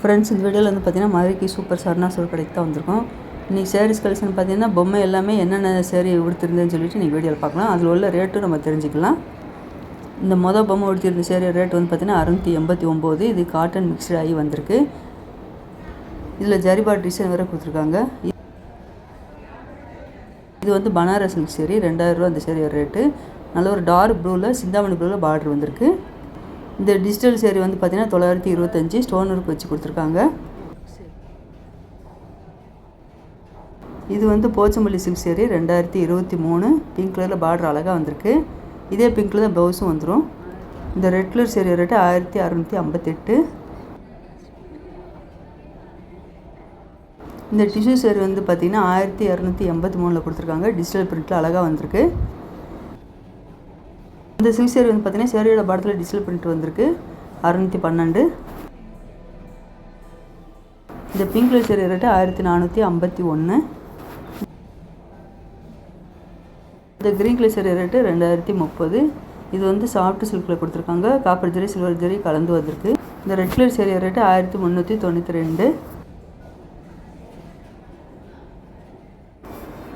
Friends இந்த வீடியோவில் வந்து பார்த்தீங்கன்னா மதுரைக்கு சூப்பர் சரணா சொல் கடைக்கு தான் வந்திருக்கோம். இன்றைக்கி சாரீஸ் கலெக்ஷன் பார்த்தீங்கன்னா பொம்மை எல்லாமே என்னென்ன சேரீ உடுத்திருந்தேன்னு சொல்லிட்டு நீங்கள் வீடியோவில் பார்க்கலாம். அதில் உள்ள ரேட்டும் நம்ம தெரிஞ்சுக்கலாம். இந்த மொதல் பொம்மை உடுத்திருந்த சேரீ ரேட் வந்து பார்த்தீங்கன்னா அறுநூற்றி எண்பத்தி ஒம்பது. இது காட்டன் மிக்ஸ்டு ஆகி வந்திருக்கு. இதில் ஜரிபாட் டிசைன் வேறு கொடுத்துருக்காங்க. இது வந்து பனாரஸ் சில்க் சேரீ ரெண்டாயிரரூவா அந்த சேரீ ரேட்டு நல்ல ஒரு டார்க் ப்ளூவில் சிந்தாமணி ப்ளூவில் பார்டர் வந்திருக்கு. இந்த டிஜிட்டல் சேரீ வந்து பார்த்திங்கன்னா தொள்ளாயிரத்தி இருபத்தஞ்சி ஸ்டோன் ஒர்க் வச்சு கொடுத்துருக்காங்க. இது வந்து போச்சம்பள்ளி சில்க் சேரீ ரெண்டாயிரத்தி இருபத்தி மூணு. பிங்க் கலரில் பார்டர் அழகாக வந்திருக்கு. இதே பிங்க்கில் தான் ப்ளவுஸும் வந்துடும் இந்த ரெட் கலர் சேரீ ரேட்டு ஆயிரத்தி அறநூற்றி ஐம்பத்தெட்டு. இந்த டிஷ்யூ சேரீ வந்து பார்த்திங்கன்னா ஆயிரத்தி இரநூத்தி எண்பத்தி மூணில் கொடுத்துருக்காங்க. டிஜிட்டல் பிரிண்ட்டில் அழகாக வந்திருக்கு. இந்த சில்க் வந்து பார்த்தீங்கன்னா சேரியோட படத்தில் டிஜிட்டல் பிரிண்ட் வந்திருக்கு. அறநூற்றி பன்னெண்டு. இந்த பிங்க் கலர் சேரீ ரேட்டு ஆயிரத்தி நானூற்றி ஐம்பத்தி ஒன்று இந்த க்ரீன் கலர் சேரீ ரேட்டு ரெண்டாயிரத்தி முப்பது. இது வந்து சாஃப்ட் சில்கில் கொடுத்துருக்காங்க. காப்பர் ஜெரி சில்வர் ஜெரி கலந்து வந்திருக்கு. இந்த ரெட் கலர் சேரீ ரேட்டு ஆயிரத்தி முந்நூற்றி தொண்ணூற்றி ரெண்டு.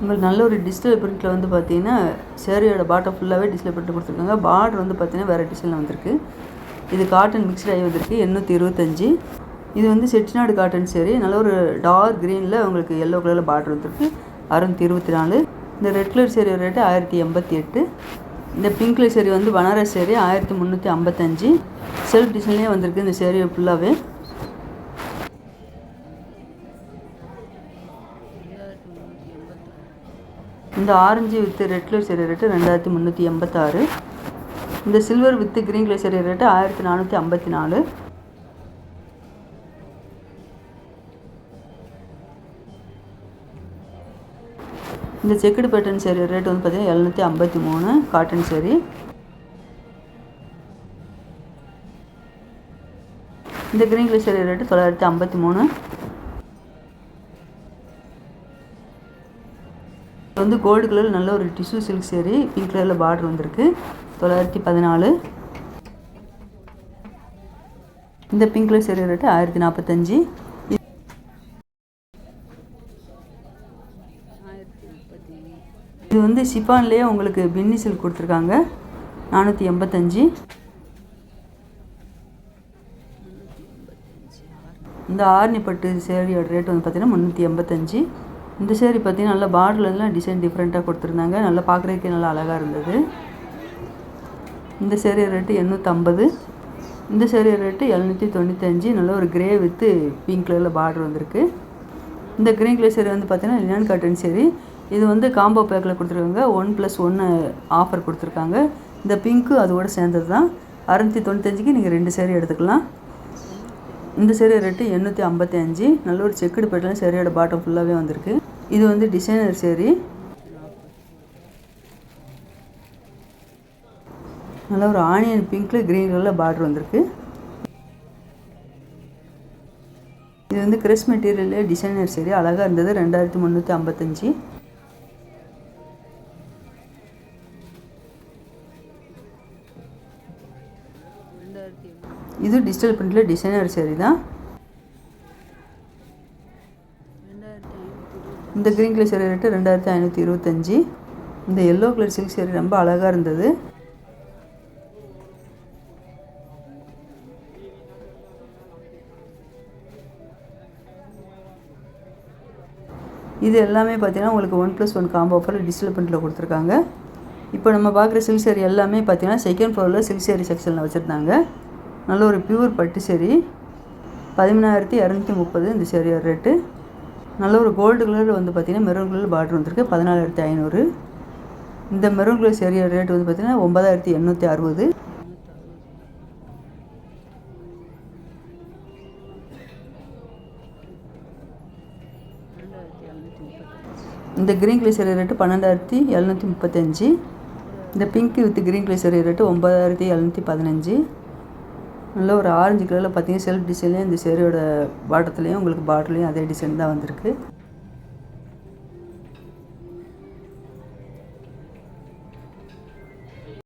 உங்களுக்கு நல்ல ஒரு டிஜிட்டல் பிரிண்ட்டில் வந்து பார்த்தீங்கன்னா சேரீயோட பாட்டம் ஃபுல்லாகவே டிஜிட்டல் பிரிண்ட் கொடுத்துருக்காங்க. பார்டர் வந்து பார்த்தீங்கன்னா வேறு டிசைனில் வந்திருக்கு. இது காட்டன் மிக்ஸ்டு ஆகி வந்திருக்கு. எண்ணூற்றி இருபத்தஞ்சி. இது வந்து செட்டிநாடு காட்டன் சேரீ நல்ல ஒரு டார்க் க்ரீனில் உங்களுக்கு எல்லோ கலரில் பார்டர் வந்திருக்கு. அறுநூற்றி இருபத்தி நாலு. இந்த ரெட் கலர் சேரீ ரேட்டு ஆயிரத்தி எண்பத்தி எட்டு. இந்த பிங்க் கலர் சேரீ வந்து பனாரஸ் சேரீ ஆயிரத்தி முந்நூற்றி ஐம்பத்தஞ்சு. செல்ஃப் டிசைன்லேயே வந்திருக்கு இந்த சேரீ ஃபுல்லாகவே இந்த orange with red colour rate ரெண்டாயிரத்தி முந்நூற்றி எண்பத்தாறு. இந்த silver with green colour rate ஆயிரத்தி நானூற்றி ஐம்பத்தி நாலு. இந்த செக்குடு பேட்டன் சேரீ ரேட் வந்து பார்த்தீங்கன்னா எழுநூற்றி ஐம்பத்தி மூணு காட்டன் சேரீ இந்த கிரீன் கலர் சேரீ ரேட்டு தொள்ளாயிரத்தி ஐம்பத்தி மூணு. வந்து கோல்டு கலரில் நல்ல ஒரு டிஷ்யூ சில்க் சேரீ பிங்க் கலரில் பார்டர் வந்திருக்கு. தொள்ளாயிரத்தி பதினாலு. இந்த பிங்க் கலர் சேரீ ரேட்டு ஆயிரத்தி நாற்பத்தஞ்சி இது வந்து ஷிஃபான்லேயே உங்களுக்கு பின்னி சில்க் கொடுத்துருக்காங்க. நானூற்றி எண்பத்தஞ்சி. இந்த ஆர்னி பட்டு சேரீயோட ரேட் வந்து பார்த்திங்கன்னா முந்நூற்றி எண்பத்தஞ்சு. இந்த சேரீ பார்த்தீங்கன்னா நல்லா பார்டர்லாம் டிசைன் டிஃப்ரெண்ட்டாக கொடுத்துருந்தாங்க. நல்லா பார்க்குறதுக்கே நல்லா அழகாக இருந்தது. இந்த சேரீ ரேட்டு எண்ணூற்றம்பது இந்த சேரீ ரேட்டு எழுநூற்றி தொண்ணூத்தஞ்சு. நல்ல ஒரு கிரே வித்து பிங்க் கலரில் பார்டர் வந்திருக்கு. இந்த க்ரீன் கலர் சேரீ வந்து பார்த்திங்கன்னா லினன் காட்டன் சேரீ. இது வந்து காம்போ பேக்கில் கொடுத்துருக்காங்க. ஒன் ப்ளஸ் ஒன்று ஆஃபர் கொடுத்துருக்காங்க. இந்த பிங்க்கு அதோட சேர்ந்தது தான் அறுநூற்றி தொண்ணூத்தஞ்சுக்கு நீங்கள் ரெண்டு சேரீ எடுத்துக்கலாம். இந்த சேரீ ரேட்டு எண்ணூற்றி ஐம்பத்தி அஞ்சு நல்ல ஒரு செக்குடு பேட்டர்ல சேரீயோட பாட்டம் ஃபுல்லாகவே வந்திருக்கு. இது வந்து டிசைனர் சேரீ நல்லா ஒரு ஆனியன் பிங்க்கில் க்ரீன் கலரில் பார்டர் வந்திருக்கு. இது வந்து கிரஸ் மெட்டீரியல்லே டிசைனர் சேரீ அழகாக இருந்தது ரெண்டாயிரத்தி முந்நூற்றி ஐம்பத்தஞ்சு. இது டிஜிட்டல் பிரிண்டில் டிசைனர் சேரீ தான். இந்த க்ரீன் கலர் சேரீ ரேட்டு ரெண்டாயிரத்தி ஐநூற்றி இருபத்தஞ்சி. இந்த எல்லோ கலர் சில்க் சேரீ ரொம்ப அழகாக இருந்தது. இது எல்லாமே பார்த்தீங்கன்னா உங்களுக்கு ஒன் ப்ளஸ் ஒன் காம்போ ஆஃபரில் டிஜிட்டல் பிரிண்டில் கொடுத்துருக்காங்க. இப்போ நம்ம பார்க்குற சில்க் சேரீ எல்லாமே பார்த்தீங்கன்னா செகண்ட் ஃப்ளோரில் சில்க் சேரீ செக்ஷனில் வச்சுருந்தாங்க. நல்ல ஒரு பியூர் பட்டு சேரீ பதிமூணாயிரத்தி இரநூத்தி முப்பது இந்த சேரீயோட ரேட்டு நல்ல ஒரு கோல்டு கலர் வந்து பார்த்திங்கன்னா மெரூன் கலர் பார்டர் வந்திருக்கு. பதினாலாயிரத்தி ஐநூறு. இந்த மெரூன் கலர் சேரீயோட ரேட் வந்து பார்த்திங்கன்னா ஒன்பதாயிரத்தி எண்ணூற்றி அறுபது. இந்த க்ரீன் கலர் சேரீ ரேட்டு பன்னெண்டாயிரத்தி எழுநூற்றி முப்பத்தஞ்சு. இந்த pink with green colour sari rate ஒன்பதாயிரத்தி எழுநூற்றி பதினஞ்சு. நல்ல ஒரு ஆரஞ்சு கலரில் பார்த்தீங்கன்னா செல்ஃப் டிசைன்லேயும் இந்த சேரீயோட பாட்டத்துலேயும் உங்களுக்கு பாட்டிலையும் அதே டிசைன் தான் வந்திருக்கு.